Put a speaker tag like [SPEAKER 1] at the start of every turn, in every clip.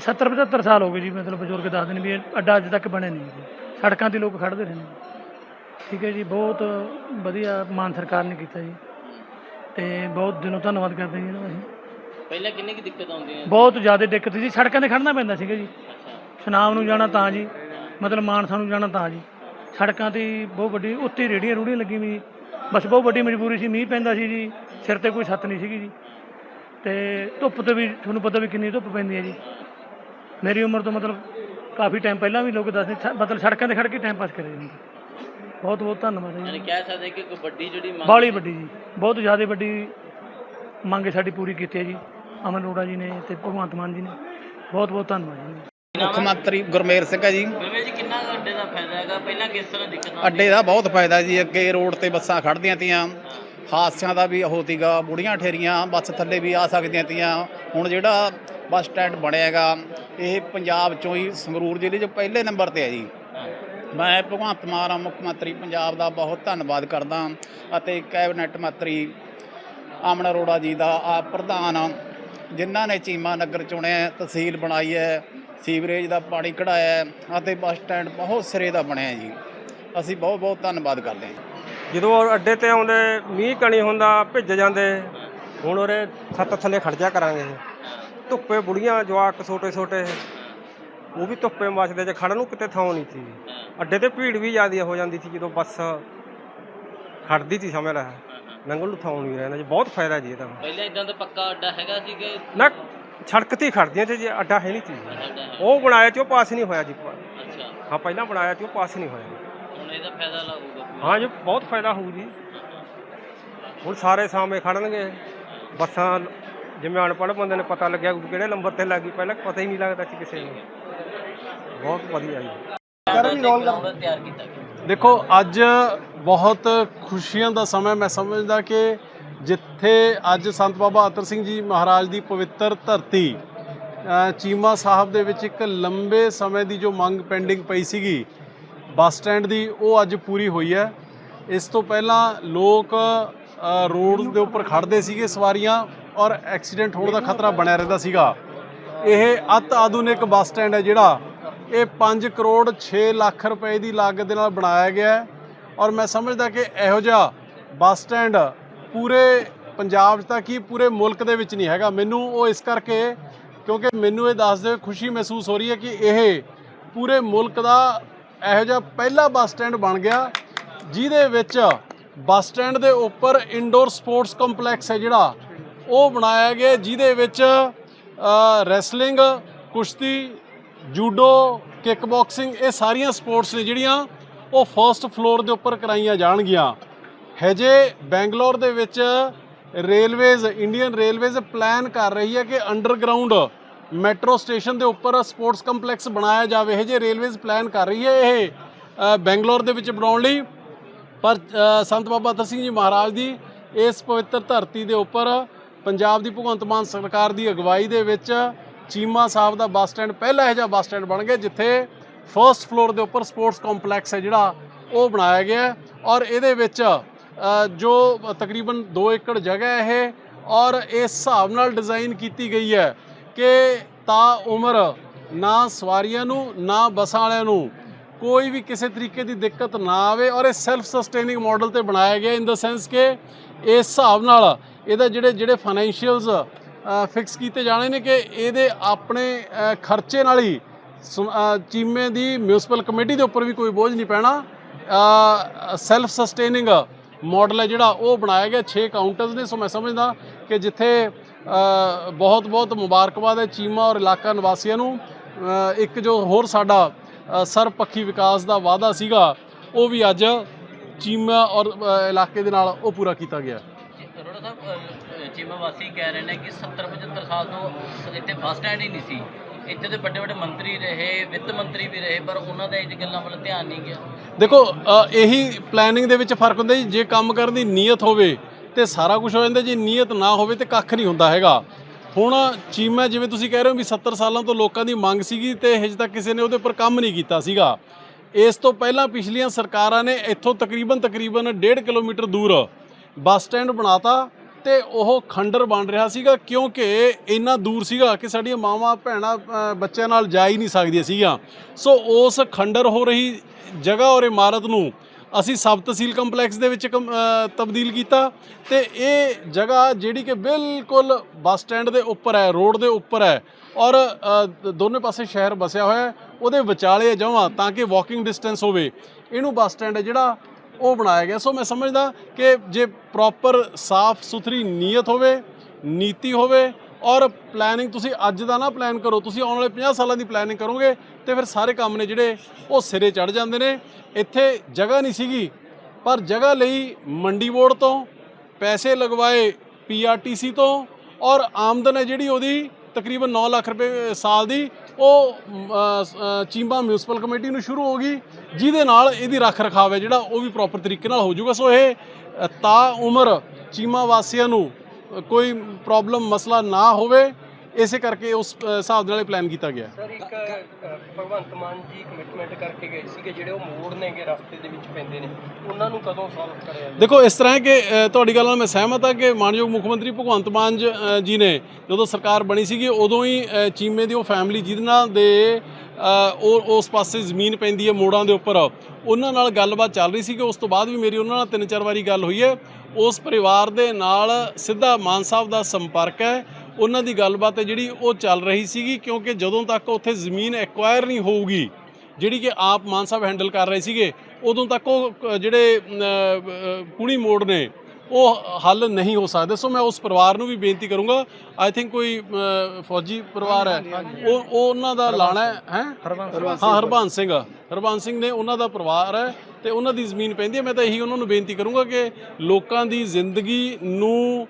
[SPEAKER 1] ਇਹ 70 75 ਸਾਲ ਹੋ ਗਏ ਜੀ ਮਤਲਬ ਬਜ਼ੁਰਗ ਦੱਸਦੇ ਨੇ ਵੀ ਇਹ ਅੱਡਾ ਅੱਜ ਤੱਕ ਬਣਿਆ ਨਹੀਂ ਜੀ। ਸੜਕਾਂ ਤੇ ਲੋਕ ਖੜਦੇ ਰਹੇ ਨੇ। ਠੀਕ ਹੈ ਜੀ ਬਹੁਤ ਵਧੀਆ ਮਾਨ ਸਰਕਾਰ ਨੇ ਕੀਤਾ ਜੀ। ਤੇ ਬਹੁਤ ਦਿਲੋਂ ਧੰਨਵਾਦ ਕਰਦੇ ਜੀ ਇਹਨਾਂ ਦਾ ਅਸੀਂ
[SPEAKER 2] ਪਹਿਲਾਂ ਕਿੰਨੀ ਕੀ ਦਿੱਕਤ ਆਉਂਦੀ ਹੈ?
[SPEAKER 1] ਬਹੁਤ ਜ਼ਿਆਦਾ ਦਿੱਕਤ ਸੀ ਸੜਕਾਂ ਤੇ ਖੜਨਾ ਪੈਂਦਾ ਸੀਗਾ ਜੀ। ਸੁਨਾਮ ਨੂੰ ਜਾਣਾ ਤਾਂ ਜੀ ਮਤਲਬ ਮਾਨਸਾ ਨੂੰ ਜਾਣਾ ਤਾਂ ਜੀ। ਸੜਕਾਂ ਤੇ ਬਹੁਤ ਵੱਡੀ ਉੱਤੇ ਰੇੜੀਆਂ ਰੂੜੀਆਂ ਲੱਗੀਆਂ ਵੀ ਬਸ ਬਹੁਤ ਵੱਡੀ ਮਜਬੂਰੀ ਸੀ ਮੀਂਹ ਪੈਂਦਾ ਸੀ ਜੀ ਸਿਰ ਤੇ ਕੋਈ ਛੱਤ ਨਹੀਂ ਸੀਗੀ ਜੀ। ਤੇ ਧੁੱਪ ਤੇ ਵੀ ਤੁਹਾਨੂੰ ਪਤਾ ਵੀ ਕਿੰਨੀ ਧੁੱਪ ਪੈਂਦੀ ਹੈ ਜੀ। ਮੇਰੀ ਉਮਰ ਤੋਂ ਮਤਲਬ ਕਾਫੀ ਟਾਈਮ ਪਹਿਲਾਂ ਵੀ ਲੋਕ ਦੱਸਦੇ ਸ- ਮਤਲਬ ਸੜਕਾਂ ਤੇ ਖੜ ਕੇ ਟਾਈਮ ਪਾਸ ਕਰੇ ਜਾਂਦੇ। ਬਹੁਤ ਬਹੁਤ ਧੰਨਵਾਦ ਹੈ
[SPEAKER 2] ਯਾਨੀ
[SPEAKER 1] ਜੀ
[SPEAKER 2] ਕਹਿ ਸਕਦੇ ਕਿ ਕਬੱਡੀ ਜਿਹੜੀ ਮੰਗ
[SPEAKER 1] ਬਾਲੀ ਵੱਡੀ ਜੀ। ਬਹੁਤ ਜ਼ਿਆਦਾ ਵੱਡੀ ਮੰਗ ਸਾਡੀ ਪੂਰੀ ਕੀਤੀ ਹੈ ਜੀ। ਅਮਨ ਅਰੋੜਾ ਜੀ ਨੇ ਤੇ ਭਗਵੰਤ ਮਾਨ ਜੀ ਨੇ। ਬਹੁਤ ਬਹੁਤ ਧੰਨਵਾਦ ਜੀ।
[SPEAKER 3] ਮੁੱਖ ਮੰਤਰੀ ਗੁਰਮੇਰ ਸਿੰਘ ਹੈ ਜੀ।
[SPEAKER 2] ਬਿਲਵੇ ਜੀ ਕਿੰਨਾ ਕੁ ਅੱਡੇ ਦਾ ਫਾਇਦਾ ਹੈਗਾ? ਪਹਿਲਾਂ ਕਿਸ ਤਰ੍ਹਾਂ ਦਿੱਕਤ ਆਉਂਦੀ
[SPEAKER 3] ਅੱਡੇ ਦਾ ਬਹੁਤ ਫਾਇਦਾ ਜੀ। ਅੱਗੇ ਰੋਡ ਤੇ ਬੱਸਾਂ ਖੜਦੀਆਂ ਤੀਆਂ। ਹਾਦਸਿਆਂ ਦਾ ਵੀ ਉਹ ਤੀਗਾ। ਬੁੜੀਆਂ ਠੇਰੀਆਂ ਬੱਸ ਥੱਲੇ ਵੀ ਆ ਸਕਦੀਆਂ ਤੀਆਂ। ਹੁਣ ਜਿਹੜਾ ਬੱਸ ਸਟੈਂਡ ਬਣਿਆ ਹੈਗਾ ਇਹ ਪੰਜਾਬ ਚੋਂ ਹੀ ਸੰਗਰੂਰ ਜ਼ਿਲ੍ਹੇ 'ਚ ਪਹਿਲੇ ਨੰਬਰ ਤੇ ਹੈ ਜੀ। ਮੈਂ ਭਗਵੰਤ ਮਾਨ ਮੁੱਖ ਮੰਤਰੀ ਪੰਜਾਬ ਦਾ ਬਹੁਤ ਧੰਨਵਾਦ ਕਰਦਾ ਅਤੇ ਕੈਬਨਿਟ ਮੰਤਰੀ ਅਮਨ ਅਰੋੜਾ ਜੀ ਦਾ ਆ ਪ੍ਰਧਾਨ ਜਿਨ੍ਹਾਂ ਨੇ ਚੀਮਾ ਨਗਰ ਚੁਣਿਆ ਤਹਿਸੀਲ ਬਣਾਈ ਹੈ, ਸੀਵਰੇਜ ਦਾ ਪਾਣੀ ਕਢਾਇਆ ਅਤੇ ਬੱਸ ਸਟੈਂਡ ਬਹੁਤ ਸਿਰੇ ਦਾ ਬਣਿਆ ਜੀ। ਅਸੀਂ ਬਹੁਤ ਬਹੁਤ ਧੰਨਵਾਦ ਕਰਦੇ ਹਾਂ।
[SPEAKER 4] ਜਦੋਂ ਉਹ ਅੱਡੇ ਤੇ ਆਉਂਦੇ, ਮੀਂਹ ਕਣੀ ਹੁੰਦਾ, ਭਿੱਜ ਜਾਂਦੇ, ਹੁਣ ਉਰੇ ਛੱਤ ਥੱਲੇ ਖੜ ਜਾ ਕਰਾਂਗੇ। ਧੁੱਪੇ ਬੁੜੀਆਂ ਜਵਾਕ ਛੋਟੇ ਛੋਟੇ। ਉਹ ਵੀ ਧੁੱਪੇ ਮੱਚਦੇ ਜੇ ਖੜਨ ਨੂੰ ਕਿਤੇ ਥਾਂ ਨਹੀਂ ਸੀ। ਅੱਡੇ ਤੇ ਭੀੜ ਵੀ ਜ਼ਿਆਦਾ ਹੋ ਜਾਂਦੀ ਸੀ ਜਦੋਂ ਬੱਸ ਖੜਦੀ ਸੀ ਸਮਝ ਲੈ। ਲੰਘਣ ਨੂੰ ਥਾਂ ਨਹੀਂ ਰਹਿੰਦਾ ਜੀ ਬਹੁਤ ਫਾਇਦਾ ਜੀ ਇਹਦਾ।
[SPEAKER 2] ਪਹਿਲਾਂ ਇਦਾਂ ਦਾ ਪੱਕਾ ਅੱਡਾ ਹੈਗਾ ਸੀ ਕਿ
[SPEAKER 4] ਨਾ ਸੜਕ ਤੇ ਖੜਦੀਆਂ ਤੇ ਜੀ ਅੱਡਾ ਹੈ ਨਹੀਂ ਸੀ। ਉਹ ਬਣਾਇਆ ਤੇ ਉਹ ਪਾਸ ਨਹੀਂ ਹੋਇਆ ਜੀ।
[SPEAKER 2] ਅੱਛਾ।
[SPEAKER 4] ਹਾਂ ਪਹਿਲਾਂ ਬਣਾਇਆ ਤੇ ਉਹ ਪਾਸ ਨਹੀਂ ਹੋਇਆ।
[SPEAKER 2] ਹੁਣ ਇਹਦਾ ਫਾਇਦਾ ਲਾਊਗਾ
[SPEAKER 4] ਹਾਂ ਜੀ ਬਹੁਤ ਫਾਇਦਾ ਹੋਊ ਜੀ। ਹੁਣ ਸਾਰੇ ਸਾਹਮਣੇ ਖੜਨਗੇ ਬੱਸਾਂ ਜਿਵੇਂ ਅਨਪੜ੍ਹ ਬੰਦੇ ਨੇ ਪਤਾ ਲੱਗਿਆ ਵੀ ਕਿਹੜੇ ਨੰਬਰ ਤੇ ਲੱਗੀ ਪਹਿਲਾਂ ਪਤਾ ਹੀ ਨਹੀਂ ਲੱਗਦਾ ਸੀ ਕਿਸੇ ਨੂੰ। ਬਹੁਤ ਵਧੀਆ ਜੀ।
[SPEAKER 2] ਕਰਨ ਗਰਾਊਂਡ ਤਿਆਰ ਕੀਤਾ ਗਿਆ।
[SPEAKER 5] ਦੇਖੋ ਅੱਜ ਬਹੁਤ ਖੁਸ਼ੀਆਂ ਦਾ ਸਮਾਂ ਮੈਂ ਸਮਝਦਾ ਕਿ ਜਿੱਥੇ ਅੱਜ ਸੰਤ ਬਾਬਾ ਅਤਰ ਸਿੰਘ ਜੀ ਮਹਾਰਾਜ ਦੀ ਪਵਿੱਤਰ ਧਰਤੀ ਚੀਮਾ ਸਾਹਿਬ ਦੇ ਵਿੱਚ ਇੱਕ ਲੰਬੇ ਸਮੇਂ ਦੀ ਜੋ ਮੰਗ ਪੈਂਡਿੰਗ ਪਈ ਸੀਗੀ ਬੱਸ ਸਟੈਂਡ ਦੀ ਉਹ ਅੱਜ ਪੂਰੀ ਹੋਈ ਹੈ। ਇਸ ਤੋਂ ਪਹਿਲਾਂ ਲੋਕ ਰੋਡ ਦੇ ਉੱਪਰ ਖੜਦੇ ਸੀਗੇ ਸਵਾਰੀਆਂ। ਔਰ ਐਕਸੀਡੈਂਟ ਹੋਣ ਦਾ ਖਤਰਾ ਬਣਿਆ ਰਹਿੰਦਾ ਸੀਗਾ। ਇਹ ਅਤ ਆਧੁਨਿਕ ਬੱਸ ਸਟੈਂਡ ਹੈ ਜਿਹੜਾ। ਇਹ 5 ਕਰੋੜ 6 ਲੱਖ ਰੁਪਏ ਦੀ ਲਾਗਤ ਦੇ ਨਾਲ ਬਣਾਇਆ ਗਿਆ ਹੈ। ਔਰ ਮੈਂ ਸਮਝਦਾ ਕਿ ਇਹੋ ਜਿਹਾ ਬੱਸ ਸਟੈਂਡ ਪੂਰੇ ਪੰਜਾਬ 'ਚ ਤਾਂ ਕੀ ਪੂਰੇ ਮੁਲਕ ਦੇ ਵਿੱਚ ਨਹੀਂ ਹੈਗਾ। ਮੈਨੂੰ ਉਹ ਇਸ ਕਰਕੇ ਕਿਉਂਕਿ ਮੈਨੂੰ ਇਹ ਦੱਸਦੇ ਹੋਏ ਖੁਸ਼ੀ ਮਹਿਸੂਸ ਹੋ ਰਹੀ ਹੈ ਕਿ ਇਹ ਪੂਰੇ ਮੁਲਕ ਦਾ ਇਹੋ ਜਿਹਾ ਪਹਿਲਾ ਬੱਸ ਸਟੈਂਡ ਬਣ ਗਿਆ, ਜਿਹਦੇ ਵਿੱਚ ਬੱਸ ਸਟੈਂਡ ਦੇ ਉੱਪਰ ਇਨਡੋਰ ਸਪੋਰਟਸ ਕੰਪਲੈਕਸ ਹੈ ਜਿਹੜਾ। ਉਹ ਬਣਾਇਆ ਗਿਆ ਜਿਹਦੇ ਵਿੱਚ ਰੈਸਲਿੰਗ, ਕੁਸ਼ਤੀ, ਜੂਡੋ ਕਿਕ ਬਾਕਸਿੰਗ ਇਹ ਸਾਰੀਆਂ ਸਪੋਰਟਸ ਨੇ ਜਿਹੜੀਆਂ ਉਹ ਫਰਸਟ ਫਲੋਰ ਦੇ ਉੱਪਰ ਕਰਾਈਆਂ ਜਾਣਗੀਆਂ। ਹਜੇ ਬੈਂਗਲੌਰ ਦੇ ਵਿੱਚ ਰੇਲਵੇਜ਼, ਇੰਡੀਅਨ ਰੇਲਵੇਜ਼ ਪਲਾਨ ਕਰ ਰਹੀ ਹੈ ਕਿ ਅੰਡਰਗਰਾਉਂਡ ਮੈਟਰੋ ਸਟੇਸ਼ਨ ਦੇ ਉੱਪਰ ਸਪੋਰਟਸ ਕੰਪਲੈਕਸ ਬਣਾਇਆ ਜਾਵੇ। ਹਜੇ ਰੇਲਵੇਜ਼ ਪਲਾਨ ਕਰ ਰਹੀ ਹੈ ਇਹ ਬੈਂਗਲੌਰ ਦੇ ਵਿੱਚ ਬਣਾਉਣ ਲਈ। ਪਰ ਸੰਤ ਬਾਬਾ ਅਤਰ ਸਿੰਘ ਜੀ ਮਹਾਰਾਜ ਦੀ ਇਸ ਪਵਿੱਤਰ ਧਰਤੀ ਦੇ ਉੱਪਰ ਪੰਜਾਬ ਦੀ ਭਗਵੰਤ ਮਾਨ ਸਰਕਾਰ ਦੀ ਅਗਵਾਈ ਦੇ ਵਿੱਚ ਚੀਮਾ ਸਾਹਿਬ ਦਾ ਬੱਸ ਸਟੈਂਡ ਪਹਿਲਾ ਇਹੋ ਜਿਹਾ ਬੱਸ ਸਟੈਂਡ ਬਣ ਗਿਆ, ਜਿੱਥੇ ਫਰਸਟ ਫਲੋਰ ਦੇ ਉੱਪਰ ਸਪੋਰਟਸ ਕੰਪਲੈਕਸ ਹੈ ਜਿਹੜਾ ਉਹ ਬਣਾਇਆ ਗਿਆ ਔਰ ਇਹਦੇ ਵਿੱਚ ਜੋ ਤਕਰੀਬਨ 2 ਏਕੜ ਜਗ੍ਹਾ ਹੈ ਇਹ ਔਰ ਇਸ ਹਿਸਾਬ ਨਾਲ ਡਿਜ਼ਾਈਨ ਕੀਤੀ ਗਈ ਹੈ ਕਿ ਤਾਂ ਉਮਰ ਨਾ ਸਵਾਰੀਆਂ ਨੂੰ, ਨਾ ਬੱਸਾਂ ਵਾਲਿਆਂ ਨੂੰ ਕੋਈ ਵੀ ਕਿਸੇ ਤਰੀਕੇ ਦੀ ਦਿੱਕਤ ਨਾ ਆਵੇ ਔਰ ਇਹ ਸੈਲਫ ਸਸਟੇਨਿੰਗ ਮਾਡਲ ਤੇ ਬਣਾਇਆ ਗਿਆ ਇਨ ਦਾ ਸੈਂਸ ਕਿ ਇਸ ਹਿਸਾਬ ਨਾਲ ਇਹਦਾ ਜਿਹੜੇ ਜਿਹੜੇ ਫਾਈਨੈਂਸ਼ੀਅਲਸ ਫਿਕਸ ਕੀਤੇ ਜਾਣੇ ਨੇ ਕਿ ਇਹਦੇ ਆਪਣੇ ਖਰਚੇ ਨਾਲ ਹੀ ਸੁ- ਚੀਮੇ ਦੀ ਮਿਊਨਿਸਪਲ ਕਮੇਟੀ ਦੇ ਉੱਪਰ ਵੀ ਕੋਈ ਬੋਝ ਨਹੀਂ ਪੈਣਾ। ਸੈਲਫ ਸਸਟੇਨਿੰਗ ਮਾਡਲ ਹੈ ਜਿਹੜਾ ਉਹ ਬਣਾਇਆ ਗਿਆ। 6 ਕਾਊਂਟਰਸ ਨੇ ਸੋ ਮੈਂ ਸਮਝਦਾ ਕਿ ਜਿੱਥੇ ਬਹੁਤ ਬਹੁਤ ਮੁਬਾਰਕਬਾਦ ਹੈ ਚੀਮਾ ਔਰ ਇਲਾਕਾ ਨਿਵਾਸੀਆਂ ਨੂੰ। ਇੱਕ ਜੋ ਹੋਰ ਸਾਡਾ ਅ, ਸਰਬਪੱਖੀ ਵਿਕਾਸ ਦਾ ਵਾਅਦਾ ਸੀਗਾ ਉਹ ਵੀ ਅੱਜ ਚੀਮਾ ਔਰ ਇਲਾਕੇ ਦੇ ਨਾਲ ਉਹ ਪੂਰਾ ਕੀਤਾ ਗਿਆ।
[SPEAKER 2] ਅਰੋੜਾ ਸਾਹਿਬ ਵਾਸੀ ਕਹਿ ਰਹੇ ਨੇ ਕਿ 70 75 ਸਾਲ ਤੋਂ ਇੱਥੇ ਬੱਸ ਸਟੈਂਡ ਹੀ ਨਹੀਂ ਸੀ। ਇੱਥੇ ਦੇ ਵੱਡੇ ਵੱਡੇ ਮੰਤਰੀ ਰਹੇ ਵਿੱਤ ਮੰਤਰੀ ਵੀ ਰਹੇ ਪਰ ਉਹਨਾਂ ਦਾ ਇਹ ਗੱਲਾਂ ਵੱਲ ਧਿਆਨ ਨਹੀਂ ਗਿਆ।
[SPEAKER 5] ਦੇਖੋ ਅ, ਇਹੀ ਪਲੈਨਿੰਗ ਦੇ ਵਿੱਚ ਫ਼ਰਕ ਹੁੰਦਾ ਜੀ ਜੇ ਕੰਮ ਕਰਨ ਦੀ ਨੀਅਤ ਹੋਵੇ ਤੇ ਸਾਰਾ ਕੁਝ ਹੋ ਜਾਂਦਾ ਜੇ ਨੀਅਤ ਨਾ ਹੋਵੇ ਤੇ ਕੱਖ ਨਹੀਂ ਹੁੰਦਾ ਹੈਗਾ। ਹੁਣ ਚੀਮਾ ਜਿਵੇਂ ਤੁਸੀਂ ਕਹਿ ਰਹੇ ਹੋ ਵੀ 70 ਸਾਲਾਂ ਤੋਂ ਲੋਕਾਂ ਦੀ ਮੰਗ ਸੀਗੀ ਤੇ ਹਜੇ ਤੱਕ ਕਿਸੇ ਨੇ ਉਹਦੇ ਉੱਪਰ ਕੰਮ ਨਹੀਂ ਕੀਤਾ ਸੀਗਾ। ਇਸ ਤੋਂ ਪਹਿਲਾਂ ਪਿਛਲੀਆਂ ਸਰਕਾਰਾਂ ਨੇ ਇੱਥੋਂ ਤਕਰੀਬਨ ਤਕਰੀਬਨ 1.5 ਕਿਲੋਮੀਟਰ ਦੂਰ ਬੱਸ ਸਟੈਂਡ ਬਣਾਤਾ ਤੇ ਉਹ ਖੰਡਰ ਬਣ ਰਿਹਾ ਸੀਗਾ ਕਿਉਂਕਿ ਇੰਨਾ ਦੂਰ ਸੀਗਾ ਕਿ ਸਾਡੀਆਂ ਮਾਵਾਂ, ਭੈਣਾਂ ਬੱਚਿਆਂ ਨਾਲ ਜਾ ਹੀ ਨਹੀਂ ਸਕਦੀਆਂ ਸੀਗੀਆਂ। ਸੋ ਉਸ ਖੰਡਰ ਹੋ ਰਹੀ ਜਗ੍ਹਾ ਔਰ ਇਮਾਰਤ ਨੂੰ ਅਸੀਂ ਸਬ ਤਹਿਸੀਲ ਕੰਪਲੈਕਸ ਦੇ ਵਿੱਚ ਕਮ- ਤਬਦੀਲ ਕੀਤਾ ਤੇ ਇਹ ਜਗ੍ਹਾ ਜਿਹੜੀ ਕਿ ਬਿਲਕੁਲ ਬੱਸ ਸਟੈਂਡ ਦੇ ਉੱਪਰ ਹੈ, ਰੋਡ ਦੇ ਉੱਪਰ ਹੈ ਔਰ ਦੋਨੇ ਪਾਸੇ ਸ਼ਹਿਰ ਵਸਿਆ ਹੋਇਆ ਹੈ। ਉਹਦੇ ਵਿਚਾਲੇ ਜਾਵਾਂ ਤਾਂ ਕਿ ਵਾਕਿੰਗ ਡਿਸਟੈਂਸ ਹੋਵੇ। ਇਹਨੂੰ ਬੱਸ ਸਟੈਂਡ ਹੈ ਜਿਹੜਾ ਉਹ ਬਣਾਇਆ ਗਿਆ। ਸੋ ਮੈਂ ਸਮਝਦਾ ਕਿ ਜੇ ਪ੍ਰੋਪਰ ਸਾਫ਼ ਸੁਥਰੀ ਨੀਅਤ ਹੋਵੇ, ਨੀਤੀ ਹੋਵੇ ਔਰ ਪਲੈਨਿੰਗ ਤੁਸੀਂ ਅੱਜ ਦਾ ਨਾ ਪਲਾਨ ਕਰੋ, ਤੁਸੀਂ ਆਉਣ ਵਾਲੇ 50 ਸਾਲਾਂ ਦੀ ਪਲੈਨਿੰਗ ਕਰੋਗੇ ਤੇ ਫਿਰ ਸਾਰੇ ਕੰਮ ਨੇ ਜਿਹੜੇ ਉਹ ਸਿਰੇ ਚੜ ਜਾਂਦੇ ਨੇ। ਇੱਥੇ ਜਗ੍ਹਾ ਨਹੀਂ ਸੀਗੀ, ਪਰ ਜਗ੍ਹਾ ਲਈ ਮੰਡੀ ਬੋਰਡ ਤੋਂ ਪੈਸੇ ਲਗਵਾਏ ਪੀਆਰਟੀਸੀ ਤੋਂ ਔਰ ਆਮਦਨ ਹੈ ਜਿਹੜੀ ਉਹਦੀ ਤਕਰੀਬਨ 9 ਲੱਖ ਰੁਪਏ ਸਾਲ ਦੀ। ਉਹ ਚੀਮਾ ਅ, ਮਿਊਨਿਸਪਲ ਕਮੇਟੀ ਨੂੰ ਸ਼ੁਰੂ ਹੋ ਗਈ ਜਿਹਦੇ ਨਾਲ ਇਹਦੀ ਰੱਖ ਰਖਾਵ ਹੈ ਜਿਹੜਾ ਉਹ ਵੀ ਪ੍ਰੋਪਰ ਤਰੀਕੇ ਨਾਲ ਹੋ ਜਾਊਗਾ। ਸੋ ਇਹ ਤਾ ਉਮਰ ਚੀਮਾ ਵਾਸੀਆਂ ਨੂੰ ਕੋਈ ਪ੍ਰੋਬਲਮ ਮਸਲਾ ਨਾ ਹੋਵੇ। ਇਸੇ ਕਰਕੇ ਉਸ ਅ, ਹਿਸਾਬ ਦੇ ਨਾਲ ਪਲਾਨ ਕੀਤਾ ਗਿਆ।
[SPEAKER 4] ਸਰ ਇੱਕ ਅ, ਭਗਵੰਤ ਮਾਨ ਜੀ ਕਮਿਟਮੈਂਟ ਕਰਕੇ ਗਏ ਸੀ ਕਿ ਜਿਹੜੇ ਉਹ ਮੋੜ ਨੇਗੇ ਰਸਤੇ ਦੇ ਵਿੱਚ ਪੈਂਦੇ ਨੇ। ਉਹਨਾਂ ਨੂੰ ਕਦੋਂ ਸੋਲਵ ਕਰਿਆ ਜਾਵੇ
[SPEAKER 5] ਦੇਖੋ ਇਸ ਤਰ੍ਹਾਂ ਹੈ ਕਿ ਅ, ਤੁਹਾਡੀ ਗੱਲ ਨਾਲ ਮੈਂ ਸਹਿਮਤ ਹਾਂ ਕਿ ਮਾਨਯੋਗ ਮੁੱਖ ਮੰਤਰੀ ਭਗਵੰਤ ਮਾਨ ਜ- ਅ, ਜੀ ਨੇ ਜਦੋਂ ਸਰਕਾਰ ਬਣੀ ਸੀਗੀ ਉਦੋਂ ਹੀ ਅ, ਚੀਮੇ ਦੀ ਉਹ ਫੈਮਿਲੀ ਜਿਹਨਾਂ ਦੇ ਅ, ਉਹ ਉਸ ਪਾਸੇ ਜ਼ਮੀਨ ਪੈਂਦੀ ਹੈ ਮੋੜਾਂ ਦੇ ਉੱਪਰ। ਉਹਨਾਂ ਨਾਲ ਗੱਲਬਾਤ ਚੱਲ ਰਹੀ ਸੀ ਕਿ ਉਸ ਤੋਂ ਬਾਅਦ ਵੀ ਮੇਰੀ ਉਹਨਾਂ ਨਾਲ ਤਿੰਨ ਚਾਰ ਵਾਰੀ ਗੱਲ ਹੋਈ ਹੈ। ਉਸ ਪਰਿਵਾਰ ਦੇ ਨਾਲ ਸਿੱਧਾ ਮਾਨ ਸਾਹਿਬ ਦਾ ਸੰਪਰਕ ਹੈ। ਉਹਨਾਂ ਦੀ ਗੱਲਬਾਤ ਹੈ ਜਿਹੜੀ ਉਹ ਚੱਲ ਰਹੀ ਸੀਗੀ ਕਿਉਂਕਿ ਜਦੋਂ ਤੱਕ ਉੱਥੇ ਜ਼ਮੀਨ ਐਕਵਾਇਰ ਨਹੀਂ ਹੋਊਗੀ ਜਿਹੜੀ ਕਿ ਆਪ ਮਾਨ ਸਾਹਿਬ ਹੈਂਡਲ ਕਰ ਰਹੇ ਸੀਗੇ ਉਦੋਂ ਤੱਕ ਉਹ ਜਿਹੜੇ ਪੁਣੀ ਮੋੜ ਨੇ ਉਹ ਹੱਲ ਨਹੀਂ ਹੋ ਸਕਦੇ। ਸੋ ਮੈਂ ਉਸ ਪਰਿਵਾਰ ਨੂੰ ਵੀ ਬੇਨਤੀ ਕਰੂੰਗਾ ਆਈ ਥਿੰਕ ਕੋਈ ਫੌਜੀ ਪਰਿਵਾਰ ਹੈ ਉਹ ਉਹ ਉਹਨਾਂ ਦਾ ਲਾਣਾ ਹੈ ਹੈਂ? ਹਾਂ ਹਰਬੰਸ ਸਿੰਘ। ਹਰਬੰਸ ਸਿੰਘ ਨੇ ਉਹਨਾਂ ਦਾ ਪਰਿਵਾਰ ਹੈ ਤੇ ਉਹਨਾਂ ਦੀ ਜ਼ਮੀਨ ਪੈਂਦੀ ਹੈ। ਮੈਂ ਤਾਂ ਇਹੀ ਉਹਨਾਂ ਨੂੰ ਬੇਨਤੀ ਕਰੂੰਗਾ ਕਿ ਲੋਕਾਂ ਦੀ ਜ਼ਿੰਦਗੀ ਨੂੰ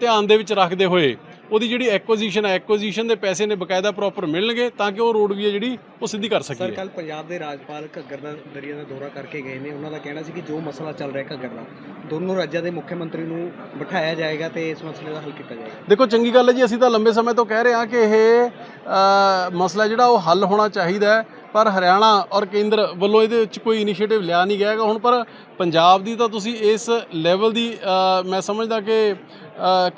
[SPEAKER 5] ਧਿਆਨ ਦੇ ਵਿੱਚ ਰੱਖਦੇ ਹੋਏ ਉਹਦੀ ਜਿਹੜੀ ਐਕੁਜੀਸ਼ਨ ਹੈ ਐਕੁਜੀਸ਼ਨ ਦੇ ਪੈਸੇ ਨੇ ਬਕਾਇਦਾ ਪ੍ਰੋਪਰ ਮਿਲਣਗੇ ਤਾਂ ਕਿ ਉਹ ਰੋਡਵੇ ਹੈ ਜਿਹੜੀ ਉਹ ਸਿੱਧੀ ਕਰ
[SPEAKER 6] ਸਰ
[SPEAKER 5] ਸਕੀਏ
[SPEAKER 6] ਕੱਲ ਪੰਜਾਬ ਦੇ ਰਾਜਪਾਲ ਘੱਗਰ ਦਾ ਦਰਿਆ ਦਾ ਦੌਰਾ ਕਰਕੇ ਗਏ ਨੇ। ਉਹਨਾਂ ਦਾ ਕਹਿਣਾ ਸੀ ਕਿ ਜੋ ਮਸਲਾ ਚੱਲ ਰਿਹਾ ਘੱਗਰ ਦਾ ਦੋਨੋਂ ਰਾਜਾਂ ਦੇ ਮੁੱਖ ਮੰਤਰੀ ਨੂੰ ਬਿਠਾਇਆ ਜਾਏਗਾ ਤੇ ਇਸ ਮਸਲੇ ਦਾ ਹੱਲ ਕੀਤਾ ਜਾਏਗਾ।
[SPEAKER 5] ਦੇਖੋ ਚੰਗੀ ਗੱਲ ਹੈ ਜੀ ਅਸੀਂ ਤਾਂ ਲੰਬੇ ਸਮੇਂ ਤੋਂ ਕਹਿ ਰਹੇ ਹਾਂ ਕਿ ਇਹ ਮਸਲਾ ਜਿਹੜਾ ਉਹ ਹੱਲ ਹੋਣਾ ਚਾਹੀਦਾ ਹੈ ਪਰ ਹਰਿਆਣਾ ਔਰ ਕੇਂਦਰ ਵੱਲੋਂ ਇਹਦੇ ਵਿੱਚ ਕੋਈ ਇਨੀਸ਼ੀਏਟਿਵ ਲਿਆ ਨਹੀਂ ਗਿਆ ਹੈਗਾ। ਹੁਣ ਪਰ ਪੰਜਾਬ ਦੀ ਤਾਂ ਤੁਸੀਂ ਇਸ ਲੈਵਲ ਦੀ ਮੈਂ ਸਮਝਦਾ ਕਿ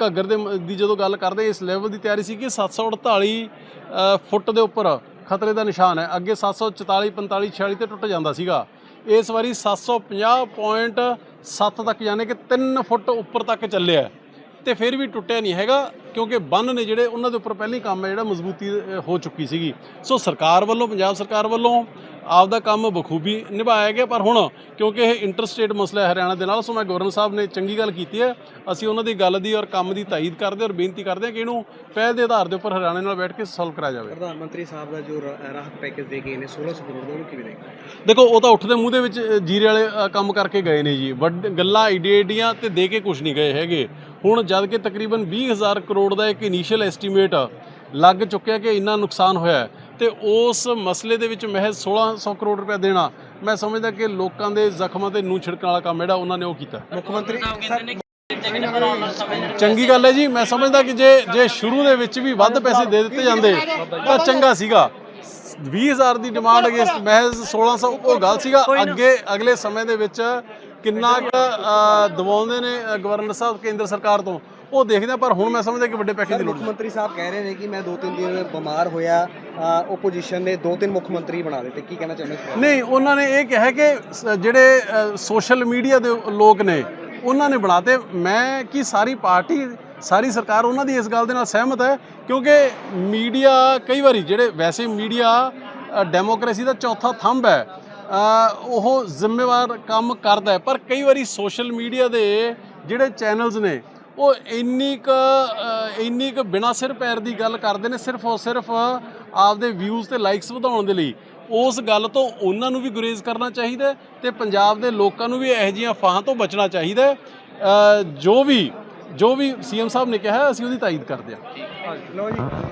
[SPEAKER 5] ਘੱਗਰ ਦੇ ਦੀ ਜਦੋਂ ਗੱਲ ਕਰਦੇ ਇਸ ਲੈਵਲ ਦੀ ਤਿਆਰੀ ਸੀ ਕਿ 748 ਅ, ਫੁੱਟ ਦੇ ਉੱਪਰ ਖਤਰੇ ਦਾ ਨਿਸ਼ਾਨ ਹੈ। ਅੱਗੇ 744 45 46 ਤੇ ਟੁੱਟ ਜਾਂਦਾ ਸੀਗਾ। ਇਸ ਵਾਰੀ 750.7 ਤੱਕ ਯਾਨੀ ਕਿ 3 ਫੁੱਟ ਉੱਪਰ ਤੱਕ ਚੱਲਿਆ ਹੈ। ਤੇ ਫਿਰ ਵੀ ਟੁੱਟਿਆ ਨਹੀਂ ਹੈਗਾ ਕਿਉਂਕਿ ਬੰਨ ਨੇ ਜਿਹੜੇ ਉਹਨਾਂ ਦੇ ਉੱਪਰ ਪਹਿਲਾਂ ਹੀ ਕੰਮ ਹੈ ਜਿਹੜਾ ਮਜ਼ਬੂਤੀ ਹੋ ਚੁੱਕੀ ਸੀਗੀ। ਸੋ ਸਰਕਾਰ ਵੱਲੋਂ ਪੰਜਾਬ ਸਰਕਾਰ ਵੱਲੋਂ ਆਪਦਾ ਕੰਮ ਬਖੂਬੀ ਨਿਭਾਇਆ ਗਿਆ ਪਰ ਹੁਣ ਕਿਉਂਕਿ ਇਹ ਇੰਟਰਸਟੇਟ ਮਸਲਾ ਹੈ ਹਰਿਆਣਾ ਦੇ ਨਾਲ ਸੋ ਮੈਂ ਗਵਰਨਰ ਸਾਹਿਬ ਨੇ ਚੰਗੀ ਗੱਲ ਕੀਤੀ ਹੈ। ਅਸੀਂ ਉਹਨਾਂ ਦੀ ਗੱਲ ਦੀ ਔਰ ਕੰਮ ਦੀ ਤਾਇਦ ਕਰਦੇ ਔਰ ਬੇਨਤੀ ਕਰਦੇ ਹਾਂ ਕਿ ਇਹਨੂੰ ਪਹਿਲ ਦੇ ਆਧਾਰ ਦੇ ਉੱਪਰ ਹਰਿਆਣਾ ਨਾਲ ਬੈਠ ਕੇ ਸੋਲਵ ਕਰਾਇਆ ਜਾਵੇ।
[SPEAKER 6] ਪ੍ਰਧਾਨ ਮੰਤਰੀ ਸਾਹਿਬ ਦਾ ਜੋ ਰਾਹਤ ਪੈਕੇਜ ਦੇ ਗਏ ਨੇ 1600 ਕਰੋੜ ਦਾ ਉਹਨੂੰ ਕਿਵੇਂ ਦੇਖਦੇ
[SPEAKER 5] ਦੇਖੋ ਉਹ ਤਾਂ ਉੱਠਦੇ ਮੂੰਹ ਦੇ ਵਿੱਚ ਜੀਰੇ ਵਾਲੇ ਕੰਮ ਕਰਕੇ ਗਏ ਨੇ ਜੀ। ਵੱਡ ਗੱਲਾਂ ਈਡੀ ਈਡੀਆਂ ਤੇ ਦੇ ਕੇ ਕੁਝ ਨਹੀਂ ਗਏ ਹੈਗੇ। ਹੁਣ ਜਦ ਕਿ ਤਕਰੀਬਨ 20000 ਕਰੋੜ ਦਾ ਇੱਕ ਇਨੀਸ਼ੀਅਲ ਐਸਟੀਮੇਟ ਲੱਗ ਚੁੱਕਿਆ ਕਿ ਇੰਨਾ ਨੁਕਸਾਨ ਹੋਇਆ ਤੇ ਉਸ ਮਸਲੇ ਦੇ ਵਿੱਚ ਮਹਿਜ਼ 1600 ਕਰੋੜ ਰੁਪਏ ਦੇਣਾ ਮੈਂ ਸਮਝਦਾ ਕਿ ਲੋਕਾਂ ਦੇ ਜ਼ਖਮਾਂ ਤੇ ਨੂੰ ਛਿੜਕਣ ਵਾਲਾ ਕੰਮ ਜਿਹੜਾ ਉਹਨਾਂ ਨੇ ਉਹ ਕੀਤਾ।
[SPEAKER 6] ਮੁੱਖ ਮੰਤਰੀ
[SPEAKER 5] ਚੰਗੀ ਗੱਲ ਹੈ ਜੀ ਮੈਂ ਸਮਝਦਾ ਕਿ ਜੇ ਜੇ ਸ਼ੁਰੂ ਦੇ ਵਿੱਚ ਵੀ ਵੱਧ ਪੈਸੇ ਦੇ ਦਿੱਤੇ ਜਾਂਦੇ ਤਾਂ ਚੰਗਾ ਸੀਗਾ। 20000 ਦੀ ਡਿਮਾਂਡ ਅਗੇਂਸਟ ਮਹਿਜ਼ 1600 ਉਹ ਗੱਲ ਸੀਗਾ। ਅੱਗੇ ਅਗਲੇ ਸਮੇਂ ਦੇ ਵਿੱਚ ਕਿੰਨਾ ਕੁ ਦਵਾਉਂਦੇ ਨੇ ਗਵਰਨਰ ਸਾਹਿਬ ਕੇਂਦਰ ਸਰਕਾਰ ਤੋਂ? ਉਹ ਦੇਖਦੇ ਹਾਂ, ਪਰ ਹੁਣ ਮੈਂ ਸਮਝਦਾ ਕਿ ਵੱਡੇ ਪੈਕੇਜ ਦੀ ਲੋੜ
[SPEAKER 6] ਮੁੱਖ ਮੰਤਰੀ ਸਾਹਿਬ ਕਹਿ ਰਹੇ ਨੇ ਕਿ ਮੈਂ ਦੋ ਤਿੰਨ ਦਿਨ ਬਿਮਾਰ ਹੋਇਆ ਓਪੋਜੀਸ਼ਨ ਨੇ ਦੋ ਤਿੰਨ ਮੁੱਖ ਮੰਤਰੀ ਬਣਾ ਦਿੱਤੇ। ਕੀ ਕਹਿਣਾ ਚਾਹੁੰਦੇ ਹੋ
[SPEAKER 5] ਨਹੀਂ ਉਹਨਾਂ ਨੇ ਇਹ ਕਿਹਾ ਕਿ ਸ- ਜਿਹੜੇ ਸੋਸ਼ਲ ਮੀਡੀਆ ਦੇ ਲੋਕ ਨੇ ਉਹਨਾਂ ਨੇ ਬਣਾਤੇ। ਮੈਂ ਕੀ ਸਾਰੀ ਪਾਰਟੀ ਸਾਰੀ ਸਰਕਾਰ ਉਹਨਾਂ ਦੀ ਇਸ ਗੱਲ ਦੇ ਨਾਲ ਸਹਿਮਤ ਹੈ? ਕਿਉਂਕਿ ਮੀਡੀਆ ਕਈ ਵਾਰੀ ਜਿਹੜੇ ਵੈਸੇ ਮੀਡੀਆ ਡੈਮੋਕ੍ਰੇਸੀ ਦਾ ਚੌਥਾ ਥੰਬ ਹੈ ਅ, ਉਹ ਜ਼ਿੰਮੇਵਾਰ ਕੰਮ ਕਰਦਾ ਹੈ। ਪਰ ਕਈ ਵਾਰੀ ਸੋਸ਼ਲ ਮੀਡੀਆ ਦੇ ਜਿਹੜੇ ਚੈਨਲਸ ਨੇ ਉਹ ਇੰਨੀ ਕ ਇੰਨੀ ਕ ਬਿਨਾਂ ਸਿਰ ਪੈਰ ਦੀ ਗੱਲ ਕਰਦੇ ਨੇ, ਸਿਰਫ ਔਰ ਸਿਰਫ ਆਪਦੇ ਵਿਊਜ਼ ਤੇ ਲਾਈਕਸ ਵਧਾਉਣ ਦੇ ਲਈ। ਉਸ ਗੱਲ ਤੋਂ ਉਹਨਾਂ ਨੂੰ ਵੀ ਗੁਰੇਜ਼ ਕਰਨਾ ਚਾਹੀਦਾ ਹੈ ਤੇ ਪੰਜਾਬ ਦੇ ਲੋਕਾਂ ਨੂੰ ਵੀ ਇਹੋ ਜਿਹੀਆਂ ਫਾਹਾਂ ਤੋਂ ਬਚਣਾ ਚਾਹੀਦਾ ਜੋ ਵੀ ਜੋ ਵੀ ਸੀਐਮ ਸਾਹਿਬ ਨੇ ਕਿਹਾ, ਅਸੀਂ ਉਹਦੀ ਤਾਇਦ ਕਰਦੇ ਹਾਂ।
[SPEAKER 6] ਲਓ ਜੀ।